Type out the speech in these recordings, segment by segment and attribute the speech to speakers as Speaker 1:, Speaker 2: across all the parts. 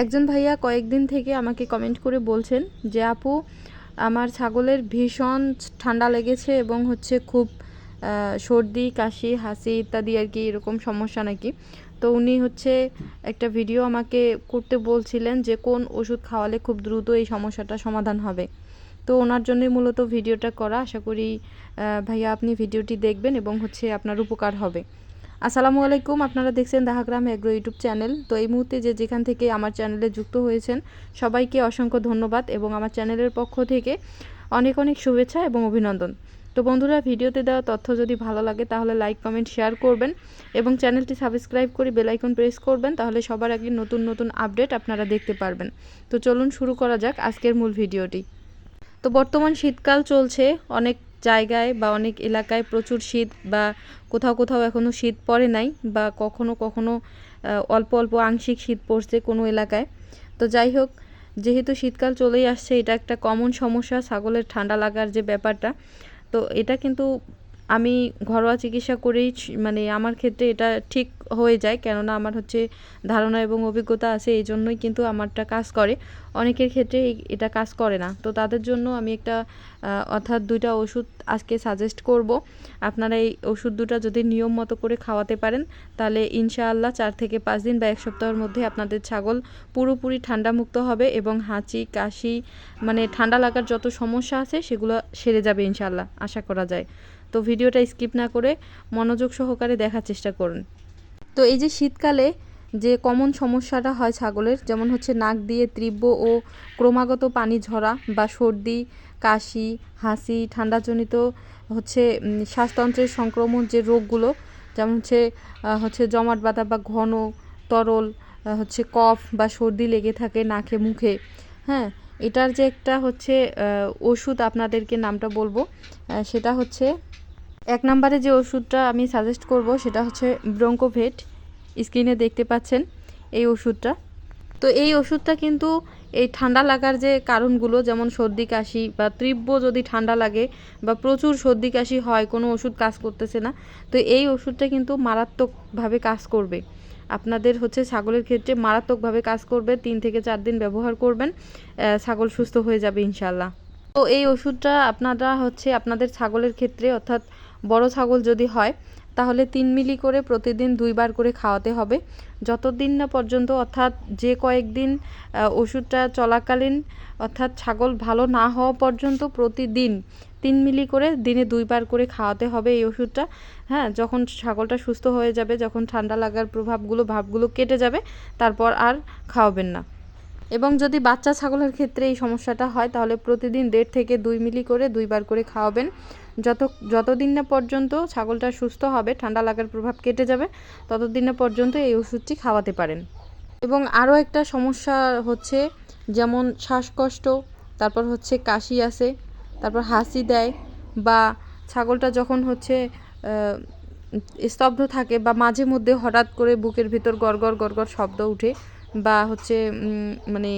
Speaker 1: একজন ভাইয়া কয়েকদিন থেকে আমাকে কমেন্ট করে বলছেন যে, আপু, আমার ছাগলের ভীষণ ঠান্ডা লেগেছে এবং হচ্ছে খুব সর্দি, কাশি, হাসি ইত্যাদি আর কি এরকম সমস্যা নাকি? তো উনি হচ্ছে একটা ভিডিও আমাকে করতে বলছিলেন যে, কোন ওষুধ খাওয়ালে খুব দ্রুত এই সমস্যাটা সমাধান হবে? তো ওনার জন্যই মূলত ভিডিওটা করা। আশা করি ভাইয়া আপনি ভিডিওটি দেখবেন এবং হচ্ছে আপনার উপকার হবে। আসসালামু আলাইকুম, আপনারা দেখছেন দাহাগ্রাম এগ্রো ইউটিউব চ্যানেল। তো এই মুহূর্তে যে যেখান থেকে আমার চ্যানেলে যুক্ত হয়েছেন, সবাইকে অসংখ্য ধন্যবাদ এবং আমার চ্যানেলের পক্ষ থেকে অনেক অনেক শুভেচ্ছা এবং অভিনন্দন। তো বন্ধুরা, ভিডিওতে দেওয়া তথ্য যদি ভালো লাগে, তাহলে লাইক, কমেন্ট, শেয়ার করবেন এবং চ্যানেলটি সাবস্ক্রাইব করে বেল আইকন প্রেস করবেন, তাহলে সবার আগে নতুন নতুন আপডেট আপনারা দেখতে পারবেন। তো চলুন শুরু করা যাক আজকের মূল ভিডিওটি। তো বর্তমান শীতকাল চলছে, অনেক জায়গায় বা অনেক এলাকায় প্রচুর শীত বা কোথাও কোথাও এখনও শীত পড়ে নাই বা কখনো কখনো অল্প অল্প আংশিক শীত পড়ছে কোনো এলাকায়। তো যাই হোক, যেহেতু শীতকাল চলেই আসছে, এটা একটা কমন সমস্যা, ছাগলের ঠান্ডা লাগার যে ব্যাপারটা। তো এটা কিন্তু আমি ঘরোয়া চিকিৎসা করেই মানে আমার ক্ষেত্রে এটা ঠিক হয়ে যায়। কেননা আমার হচ্ছে ধারণা এবং অভিজ্ঞতা আছে, এই জন্যই কিন্তু আমারটা কাজ করে। অনেকের ক্ষেত্রে এটা কাজ করে না। তো তাদের জন্য আমি একটা অর্থাৎ দুইটা ওষুধ আজকে সাজেস্ট করব। আপনারা এই ওষুধ দুটো যদি নিয়ম মতো করে খাওয়াতে পারেন, তাহলে ইনশাআল্লাহ চার থেকে পাঁচ দিন বা এক সপ্তাহের মধ্যে আপনাদের ছাগল পুরোপুরি ঠান্ডা মুক্ত হবে এবং হাঁচি, কাশি মানে ঠান্ডা লাগার যত সমস্যা আছে, সেগুলো সেরে যাবে ইনশাআল্লাহ, আশা করা যায়। তো ভিডিওটা স্কিপ না করে মনোযোগ সহকারে দেখার চেষ্টা করুন। তো এই যে শীতকালে যে কমন সমস্যাটা হয় ছাগলের, যেমন হচ্ছে নাক দিয়ে তীব্র ও ক্রমাগত পানি ঝরা বা সর্দি, কাশি, হাসি, ঠান্ডাজনিত হচ্ছে শ্বাসতন্ত্রের সংক্রমণ যে রোগগুলো, যেমন হচ্ছে হচ্ছে জমাট বাঁধা বা ঘন তরল হচ্ছে কফ বা সর্দি লেগে থাকে নাকে, মুখে হ্যাঁ? এটার যে একটা হচ্ছে ওষুধ আপনাদেরকে নামটা বলব সেটা হচ্ছে এক নম্বরে যে ওষুধটা আমি সাজেস্ট করব সেটা হচ্ছে ব্রঙ্কোভেট। স্ক্রিনে দেখতে পাচ্ছেন এই ওষুধটা। তো এই ওষুধটা কিন্তু এই ঠান্ডা লাগার যে কারণগুলো, যেমন সর্দি, কাশি বা তীব্র যদি ঠান্ডা লাগে বা প্রচুর সর্দি, কাশি হয়, কোনো ওষুধ কাজ করতেছে না, তো এই ওষুধটা কিন্তু মারাত্মকভাবে কাজ করবে। আপনাদের হচ্ছে ছাগলের ক্ষেত্রে মারাত্মকভাবে কাজ করবে, তিন থেকে চার দিন ব্যবহার করবেন ছাগল সুস্থ হয়ে যাবে ইনশাল্লাহ তো এই ওষুধটা আপনারা হচ্ছে আপনাদের ছাগলের ক্ষেত্রে অর্থাৎ বড় ছাগল যদি হয়, তাহলে তিন মিলি করে প্রতিদিন দুইবার করে খাওয়াতে হবে। যতদিন না পর্যন্ত অর্থাৎ যে কয়েকদিন ওষুধটা চলাকালীন অর্থাৎ ছাগল ভালো না হওয়া পর্যন্ত প্রতিদিন তিন মিলি করে দিনে দুইবার করে খাওয়াতে হবে এই ওষুধটা। হ্যাঁ যখন ছাগলটা সুস্থ হয়ে যাবে, যখন ঠান্ডা লাগার প্রভাবগুলো, ভাবগুলো কেটে যাবে, তারপর আর খাওয়াবেন না। এবং যদি বাচ্চা ছাগলের ক্ষেত্রে এই সমস্যাটা হয়, তাহলে প্রতিদিন দেড় থেকে দুই মিলি করে দুইবার করে খাওয়াবেন। যত, যতদিন না পর্যন্ত ছাগলটা সুস্থ হবে, ঠান্ডা লাগার প্রভাব কেটে যাবে, ততদিন না পর্যন্ত এই ওষুধটি খাওয়াতে পারেন। এবং আরও একটা সমস্যা হচ্ছে, যেমন শ্বাসকষ্ট, তারপর হচ্ছে কাশি আসে, তারপর হাসি দেয়, বা ছাগলটা যখন হচ্ছে স্তব্ধ থাকে, বা মাঝে মধ্যে হঠাৎ করে বুকের ভিতর গড়গড় গড়গড় শব্দ উঠে, বা হচ্ছে মানে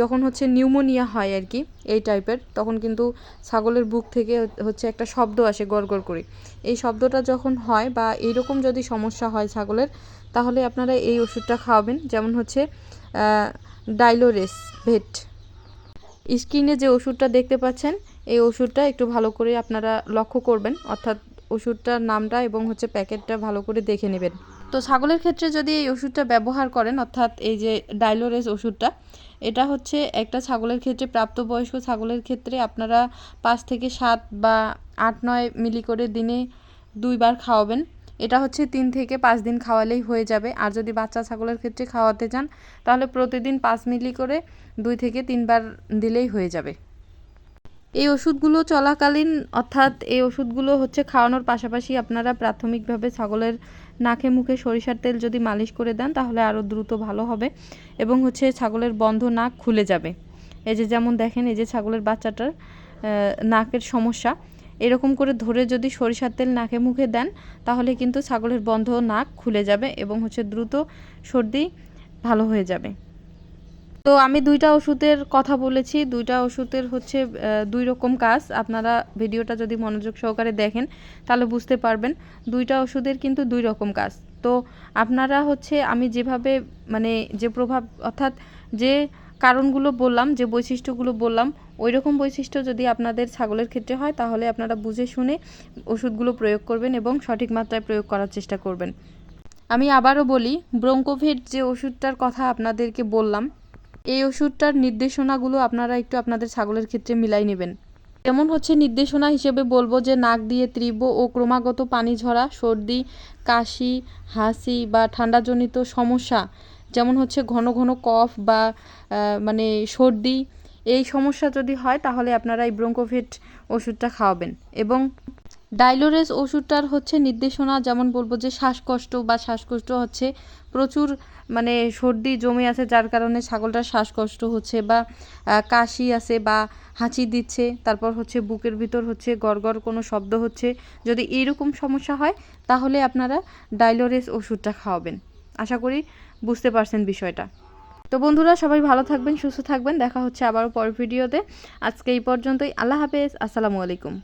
Speaker 1: যখন হচ্ছে নিউমোনিয়া হয় আর কি, এই টাইপের, তখন কিন্তু ছাগলের বুক থেকে হচ্ছে একটা শব্দ আসে গড়গড় করে। এই শব্দটা যখন হয় বা এইরকম যদি সমস্যা হয় ছাগলের, তাহলে আপনারা এই ওষুধটা খাওয়াবেন। যেমন হচ্ছে ডাইলোরেস ভেট। স্ক্রিনে যে ওষুধটা দেখতে পাচ্ছেন, এই ওষুধটা একটু ভালো করে আপনারা লক্ষ্য করবেন। অর্থাৎ ওষুধটার নামটা এবং হচ্ছে প্যাকেটটা ভালো করে দেখে নেবেন। তো ছাগলের ক্ষেত্রে যদি এই ওষুধটা ব্যবহার করেন, অর্থাৎ এই যে ডাইলোরেস ওষুধটা এটা হচ্ছে একটা ছাগলের ক্ষেত্রে, প্রাপ্তবয়স্ক ছাগলের ক্ষেত্রে আপনারা পাঁচ থেকে সাত বা আট, নয় মিলি করে দিনে দুইবার খাওয়াবেন। এটা হচ্ছে তিন থেকে পাঁচ দিন খাওয়ালেই হয়ে যাবে। আর যদি বাচ্চা ছাগলের ক্ষেত্রে খাওয়াতে চান, তাহলে প্রতিদিন পাঁচ মিলি করে দুই থেকে তিনবার দিলেই হয়ে যাবে। এই ওষুধগুলো চলাকালীন, অর্থাৎ এই ওষুধগুলো হচ্ছে খাওয়ানোর পাশাপাশি আপনারা প্রাথমিকভাবে ছাগলের নাকে মুখে সরিষার তেল যদি মালিশ করে দেন, তাহলে আরও দ্রুত ভালো হবে এবং হচ্ছে ছাগলের বন্ধ নাক খুলে যাবে। এই যে যেমন দেখেন, এই যে ছাগলের বাচ্চাটার নাকের সমস্যা, এরকম করে ধরে যদি সরিষার তেল নাকে মুখে দেন, তাহলে কিন্তু ছাগলের বন্ধ নাক খুলে যাবে এবং হচ্ছে দ্রুত সর্দি ভালো হয়ে যাবে। তো আমি দুইটা ওষুধের কথা বলেছি। দুইটা ওষুধের হচ্ছে দুই রকম কাজ। আপনারা ভিডিওটা যদি মনোযোগ সহকারে দেখেন, তাহলে বুঝতে পারবেন। দুইটা ওষুধের কিন্তু দুই রকম কাজ। তো আপনারা হচ্ছে, আমি যেভাবে মানে যে প্রভাব, অর্থাৎ যে কারণগুলো বললাম, যে বৈশিষ্ট্যগুলো বললাম ওই রকম বৈশিষ্ট্য যদি আপনাদের ছাগলের ক্ষেত্রে হয়, তাহলে আপনারা বুঝে শুনে ওষুধগুলো প্রয়োগ করবেন এবং সঠিক মাত্রায় প্রয়োগ করার চেষ্টা করবেন। আমি আবারও বলি ব্রঙ্কোভেট যে ওষুধটার কথা আপনাদেরকে বললাম এই ওষুধটার নির্দেশনাগুলো আপনারা একটু আপনাদের ছাগলের ক্ষেত্রে মিলাই নেবেন। যেমন হচ্ছে নির্দেশনা হিসেবে বলব যে, নাক দিয়ে তীব্র ও ক্রমাগত পানি ঝরা, সর্দি, কাশি, হাসি বা ঠান্ডাজনিত সমস্যা, যেমন হচ্ছে ঘন ঘন কফ বা মানে সর্দি, এই সমস্যা যদি হয় তাহলে আপনারা এই ব্রঙ্কোভেট ওষুধটা খাওয়াবেন। এবং ডাইলোরেস ওষুধটার হচ্ছে নির্দেশনা, যেমন বলব যে, শ্বাসকষ্ট বা শ্বাসকষ্ট হচ্ছে প্রচুর মানে সর্দি জমে আছে যার কারণে ছাগলটার শ্বাসকষ্ট হচ্ছে বা কাশি আছে বা হাঁচি দিচ্ছে, তারপর হচ্ছে বুকের ভিতর হচ্ছে গড়গড় কোনো শব্দ হচ্ছে। যদি এইরকম সমস্যা হয়, তাহলে আপনারা ডাইলোরেস ওষুধটা খাওয়াবেন। আশা করি বুঝতে পারছেন বিষয়টা। তো বন্ধুরা, সবাই ভালো থাকবেন, সুস্থ থাকবেন। দেখা হচ্ছে আবারও পরের ভিডিওতে। আজকে এই পর্যন্তই। আল্লাহ হাফেজ। আসসালামু আলাইকুম।